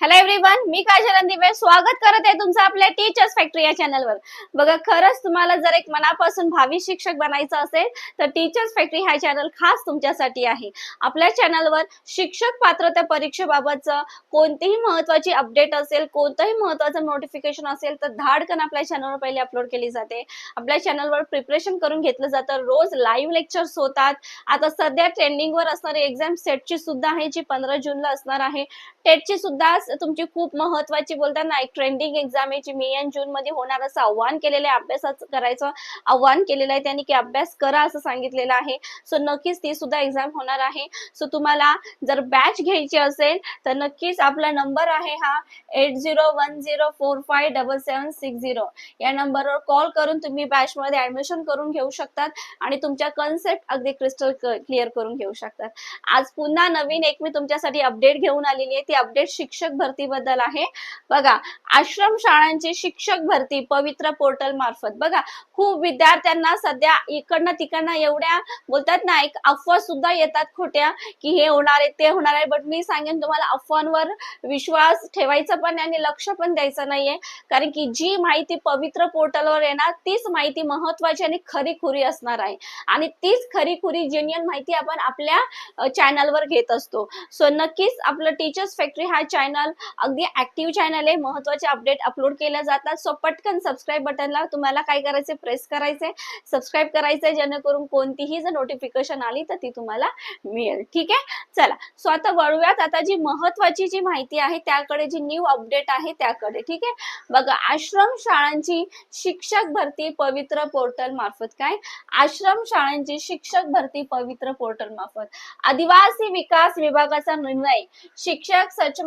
Hello everyone मी काजल दिवे स्वागत करत आहे तुमचं आपल्या टीचर्स फॅक्टरी या चॅनलवर बघा खरंच तुम्हाला जर एक मनापासून भावी शिक्षक बनायचं असेल तर टीचर्स फॅक्टरी हा चॅनल खास तुमच्यासाठी आहे. आपल्या चॅनलवर शिक्षक पात्रता परीक्षेबाबतचं कोणतीही महत्वाची अपडेट असेल कोणतंही महत्वाचं नोटिफिकेशन असेल तर धाडकन आपल्या चॅनलवर पहिले अपलोड केली जाते. आपल्या चॅनलवर प्रिपरेशन करून घेतलं जातं. रोज लाईव्ह लेक्चर्स होतात. आता सध्या ट्रेंडिंगवर असणारी एक्झाम सेटची सुद्धा आहे जी पंधरा जूनला असणार आहे. टेटची सुद्धा तुमची खूप महत्वाची बोलताना एक ट्रेंडिंग एक्झाम आहे जी मे आणि जून मध्ये होणार असं आव्हान केलेलं आहे अभ्यासाचं करायचं आव्हान केलेलं आहे त्यांनी की अभ्यास करा असं सांगितलेलं आहे. सो नक्कीच ती सुद्धा एक्झाम होणार आहे. सो तुम्हाला जर बॅच घ्यायची असेल तर नक्कीच आपला नंबर आहे हा eight zero one zero four five double seven six zero या नंबरवर कॉल करून तुम्ही बॅच मध्ये ऍडमिशन करून घेऊ शकतात आणि तुमच्या कन्सेप्ट अगदी क्रिस्टल क्लिअर करून घेऊ शकतात. आज पुन्हा नवीन एक मी तुमच्यासाठी अपडेट घेऊन आलेली आहे. ती अपडेट शिक्षक भरतीबद्दल आहे. बघा आश्रम शाळांची शिक्षक भरती पवित्र पोर्टल मार्फत. बघा खूप विद्यार्थ्यांना सध्या इकडनं तिकडनं एवढ्या बोलतात ना एक अफवा सुद्धा येतात खोट्या की हे होणार आहे ते होणार आहे. बट मी सांगेन तुम्हाला अफवांवर विश्वास ठेवायचा पण आणि लक्ष पण द्यायचं नाहीये. कारण की जी माहिती पवित्र पोर्टलवर येणार तीच माहिती महत्वाची आणि खरी खुरी असणार आहे. आणि तीच खरी खुरी जेन्युअन माहिती आपण आपल्या चॅनलवर घेत असतो. सो नक्कीच आपलं टीचर्स फॅक्टरी हा चॅनल अगदी ऍक्टिव्ह चॅनल आहे. महत्त्वाचे अपडेट अपलोड केले जातात. सो पटकन सबस्क्राईब बटनला तुम्हाला काय करायचे प्रेस करायचे सबस्क्राईब करायचंय जेणेकरून कोणतीही जर नोटिफिकेशन आली तर ती तुम्हाला मिळेल. ठीक आहे? चला. सो आता वळूयात. आता जी महत्वाची जी माहिती आहे त्याकडे जी न्यू अपडेट आहे त्याकडे. ठीक आहे? बघा आश्रम शाळांची शिक्षक भरती पवित्र पोर्टल मार्फत काय? आश्रम शाळांची शिक्षक भरती पवित्र पोर्टल मार्फत. आदिवासी विकास विभागाचा निर्णय. शिक्षक सच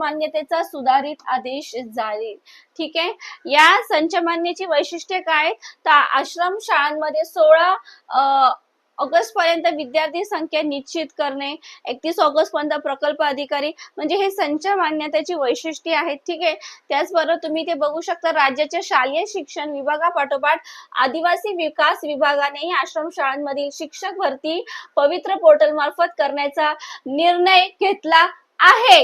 मान्यतेचा सुधारित आदेश जारी. ठीक आहे? या संच मान्यची वैशिष्ट्ये काय? तर आश्रम शाळांमध्ये सोळा ऑगस्ट पर्यंत विद्यार्थी संख्या निश्चित करणे एकतीस ऑगस्ट पर्यंत प्रकल्प अधिकारी म्हणजे हे संच मान्यतेची वैशिष्ट्ये आहेत. ठीक आहे? त्याचबरोबर तुम्ही ते बघू शकता राज्याच्या शालेय शिक्षण विभागापाठोपाठ आदिवासी विकास विभागानेही आश्रम शाळांमधील शिक्षक भरती पवित्र पोर्टल मार्फत करण्याचा निर्णय घेतला आहे.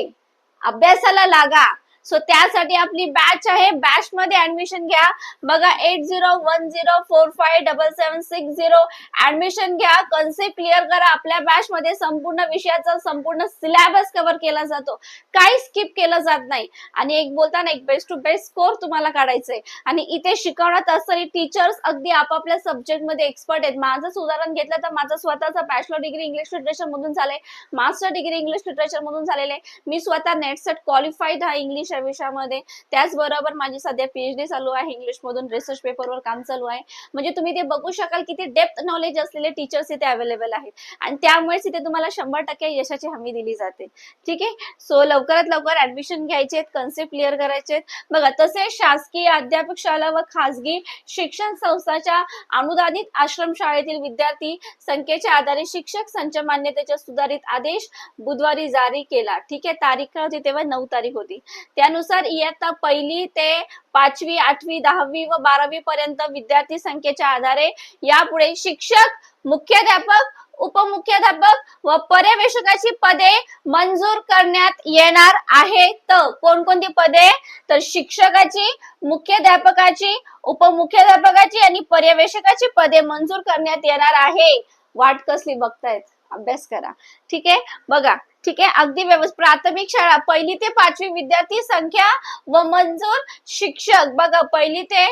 अभ्यासाला लागा. सो त्यासाठी आपली बॅच आहे. बॅच मध्ये ऍडमिशन घ्या. बघा eight zero one zero four five double seven six zero admission घ्या. कन्सेप्ट क्लिअर करा. आपल्या बॅच मध्ये संपूर्ण विषयाचा संपूर्ण सिलेबस कव्हर केला जातो. काही स्किप केलं जात नाही. आणि एक बोलताना एक बेस्ट टू बेस्ट स्कोर तुम्हाला काढायचंय. आणि इथे शिकवण्यात असणारे टीचर्स अगदी आपापल्या सब्जेक्टमध्ये एक्सपर्ट आहेत. माझंच उदाहरण घेतलं तर माझं स्वतःचा बॅचलर डिग्री इंग्लिश लिटरेचर मधून झालंय. मास्टर डिग्री इंग्लिश लिटरेचर मधून झालेले मी स्वतः नेटसेट क्वालिफाईड हा इंग्लिश या विषयामध्ये. त्याचबरोबर माझी सध्या पीएचडी चालू आहे इंग्लिश मधून रिसर्च पेपरवर काम चालू आहे. म्हणजे तुम्ही ते बघू शकाल किती डेप्थ नॉलेज असलेले टीचर्स इथे अवेलेबल आहेत. आणि त्यामुळेच इथे तुम्हाला शंभर टक्के यशाची हमी दिली जाते. ठीक आहे? सो लवकरात लवकर ऍडमिशन घ्यायचे कन्सेप्ट क्लिअर करायचे बघा तसेच शासकीय अध्यापक शाळा व खासगी शिक्षण संस्थाच्या अनुदानित आश्रम शाळेतील विद्यार्थी संख्येच्या आधारे शिक्षक संच मान्यतेचा सुधारित आदेश बुधवारी जारी केला. ठीक आहे? तारीख काय होती तेव्हा नऊ तारीख होती. त्या त्यानुसार इयत्ता पहिली ते पाचवी आठवी दहावी व बारावी पर्यंत विद्यार्थी संख्येच्या आधारे यापुढे शिक्षक मुख्याध्यापक उपमुख्याध्यापक व पर्यवेक्षकाची पदे मंजूर करण्यात येणार आहेत. कोणकोणती पदे? तर शिक्षकाची मुख्याध्यापकाची उपमुख्याध्यापकाची आणि पर्यवेक्षकाची पदे मंजूर करण्यात येणार आहे. वाट कसली बघतायत? अभ्यास करा. ठीक आहे? बघा ठीक आहे? अगदी व्यवस्थित. प्राथमिक शाळा पहिली ते पाचवी विद्यार्थी संख्या व मंजूर शिक्षक. बघा पहिली ते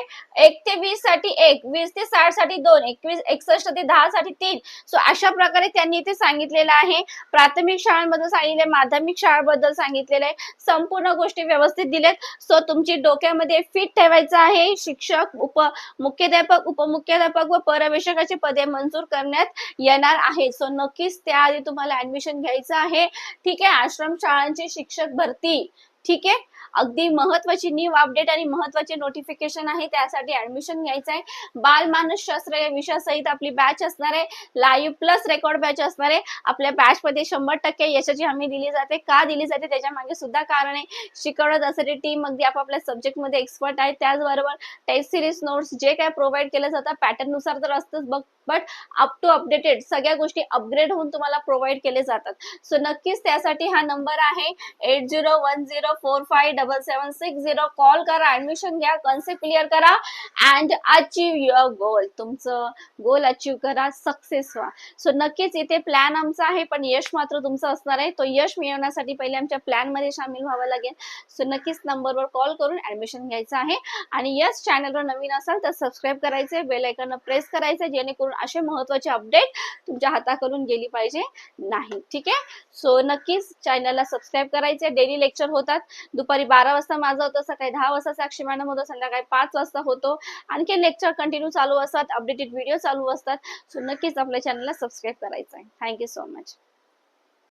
एक ते वीससाठी एक वीस ते साठसाठी दोन एकवीस एकसष्ट ते दहा साठी तीन. सो अशा प्रकारे त्यांनी इथे सांगितलेलं आहे. प्राथमिक शाळांबद्दल सांगितले माध्यमिक शाळांबद्दल सांगितलेलं आहे. संपूर्ण गोष्टी व्यवस्थित दिलेत सो तुमची डोक्यामध्ये फिट ठेवायचं आहे. शिक्षक उप मुख्याध्यापक उपमुख्याध्यापक व पर्यवेक्षकाची पदे मंजूर करण्यात येणार आहे सो नक्कीच त्याआधी तुम्हाला ऍडमिशन घ्यायचं आहे. ठीक आहे आश्रम शाळांची शिक्षक भरती. ठीक आहे? अगदी महत्वाची न्यू अपडेट आणि महत्त्वाचे नोटिफिकेशन आहे त्यासाठी ऍडमिशन घ्यायचं आहे बालमानसशास्त्र या विषयासहित आपली बॅच असणार आहे. लाईव्ह प्लस रेकॉर्ड बॅच असणार आहे. आपल्या बॅच मध्ये शंभर टक्के यशाची हमी दिली जाते. का दिली जाते? त्याच्यामागे सुद्धा कारण आहे. शिकवण्यात असणारी टीम अगदी आपापल्या सब्जेक्टमध्ये एक्सपर्ट आहे. त्याचबरोबर टेस्ट सिरीज नोट्स जे काय प्रोव्हाइड केलं जातं पॅटर्ननुसार तर असतंच बघ. बट अप टू अपडेटेड सगळ्या गोष्टी अपग्रेड होऊन तुम्हाला प्रोव्हाइड केले जातात. सो नक्कीच त्यासाठी हा नंबर आहे. Eight zero one zero four five double seven six zero. Call करा ऍडमिशन घ्या कन्सेप्ट क्लिअर करा अँड अचीव युअर गोल तुमचं गोल अचीव करा सक्सेस व्हा. सो नक्कीच इथे प्लॅन आमचा आहे पण यश मात्र तुमचं असणार आहे. तो यश मिळवण्यासाठी पहिले आमच्या प्लॅनमध्ये सामील व्हावं लागेल. सो नक्कीच नंबरवर कॉल करून ऍडमिशन घ्यायचं आहे. आणि यस चॅनलवर नवीन असाल तर सबस्क्राईब करायचे बेल आयकॉन प्रेस करायचं जेणेकरून असे महत्त्वाचे अपडेट तुमच्या हाताकडून गेली पाहिजे नाही. ठीक आहे? सो नक्कीच चॅनलला सबस्क्राईब करायचे डेली लेक्चर होतात. दुपारी बारा वाजता माझं होतं सकाळी दहा वाजता साक्षी मॅडम होतं संध्याकाळी पाच वाजता होतो. आणखी लेक्चर कंटिन्यू चालू असतात अपडेटेड व्हिडिओ चालू असतात. सो नक्कीच आपल्या चॅनलला सबस्क्राईब करायचं आहे. Thank you so much